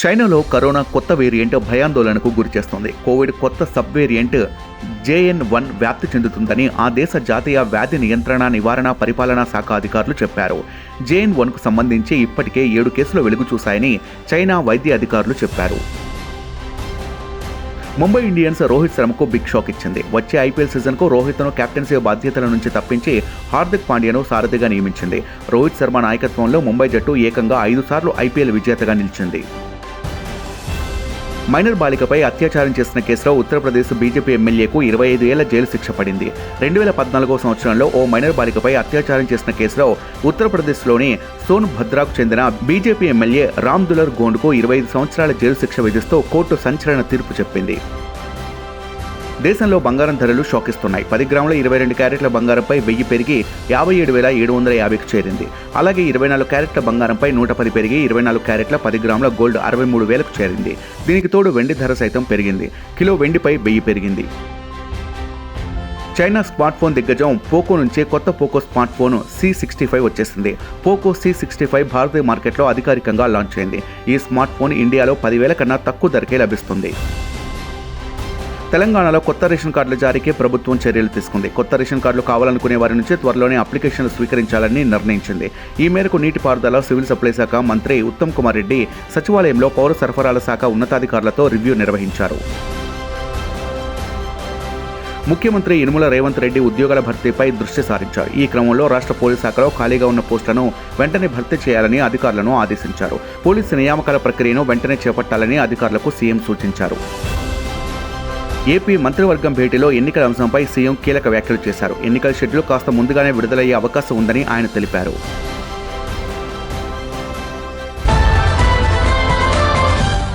చైనాలో కరోనా కొత్త వేరియంట్ భయాందోళనకు గురిచేస్తోంది కోవిడ్ కొత్త సబ్ వేరియంట్ జేఎన్ వన్ వ్యాప్తి చెందుతుందని ఆ దేశ జాతీయ వ్యాధి నియంత్రణ నివారణ పరిపాలనా శాఖ అధికారులు చెప్పారు. జేఎన్ వన్కు సంబంధించి ఇప్పటికే ఏడు కేసులు వెలుగు చూశాయని చైనా వైద్య అధికారులు చెప్పారు. ముంబై ఇండియన్స్ రోహిత్ శర్మకు బిగ్ షాక్ ఇచ్చింది. వచ్చే ఐపీఎల్ సీజన్కు రోహిత్ను కెప్టెన్సీ బాధ్యతల నుంచి తప్పించి హార్దిక్ పాండ్యాను సారథిగా నియమించింది. రోహిత్ శర్మ నాయకత్వంలో ముంబై జట్టు ఏకంగా ఐదు సార్లు ఐపీఎల్ విజేతగా నిలిచింది. మైనర్ బాలికపై అత్యాచారం చేసిన కేసులో ఉత్తరప్రదేశ్ బీజేపీ ఎమ్మెల్యేకు ఇరవై ఐదు ఏళ్ళ జైలు శిక్ష పడింది. రెండు వేల పద్నాలుగో సంవత్సరంలో ఓ మైనర్ బాలికపై అత్యాచారం చేసిన కేసులో ఉత్తరప్రదేశ్లోని సోన్ భద్రాకు చెందిన బీజేపీ ఎమ్మెల్యే రామ్ దులర్ గోండ్కు ఇరవై ఐదు సంవత్సరాల జైలు శిక్ష విధిస్తూ కోర్టు సంచలన తీర్పు చెప్పింది. దేశంలో బంగారం ధరలు షోకిస్తున్నాయి. పది గ్రాముల ఇరవై రెండు క్యారెట్ల బంగారంపై వెయ్యి పెరిగి యాభై ఏడు వేల ఏడు వందల యాభైకి చేరింది. అలాగే ఇరవై నాలుగు క్యారెట్ల బంగారంపై నూట పది పెరిగి ఇరవై నాలుగు క్యారెట్ల పది గ్రాముల గోల్డ్ అరవై మూడు వేలకు చేరింది. దీనికి తోడు వెండి ధర సైతం పెరిగింది. కిలో వెండిపై వెయ్యి పెరిగింది. చైనా స్మార్ట్ ఫోన్ దిగ్గజం పోకో నుంచి కొత్త Poco smartphone C sixty five వచ్చేసింది. పోకో సి సిక్స్టీ ఫైవ్ భారతీయ మార్కెట్లో అధికారికంగా లాంచ్ అయింది. ఈ స్మార్ట్ ఫోన్ ఇండియాలో పదివేల కన్నా తక్కువ ధరకే లభిస్తుంది. తెలంగాణలో కొత్త రేషన్ కార్డుల జారీకి ప్రభుత్వం చర్యలు తీసుకుంది. కొత్త రేషన్ కార్డులు కావాలనుకునే వారి నుంచి త్వరలోనే అప్లికేషన్లు స్వీకరించాలని నిర్ణయించింది. ఈ మేరకు నీటిపారుదల సివిల్ సప్లై శాఖ మంత్రి ఉత్తమ్ కుమార్ రెడ్డి సచివాలయంలో పౌర సరఫరాల శాఖ ఉన్నతాధికారులతో రివ్యూ నిర్వహించారు. ముఖ్యమంత్రి యనుమల రేవంత్ రెడ్డి ఉద్యోగాల భర్తీపై దృష్టి సారించారు. ఈ క్రమంలో రాష్ట్ర పోలీస్ శాఖలో ఖాళీగా ఉన్న పోస్టులను వెంటనే భర్తీ చేయాలని అధికారులను ఆదేశించారు. పోలీసు నియామకాల ప్రక్రియను వెంటనే చేపట్టాలని అధికారులకు సీఎం సూచించారు. ఏపీ మంత్రివర్గం భేటీలో ఎన్నికల అంశంపై సీఎం కీలక వ్యాఖ్యలు చేశారు. ఎన్నికల షెడ్యూల్ కాస్త ముందుగానే విడుదలయ్యే అవకాశం ఉందని ఆయన తెలిపారు.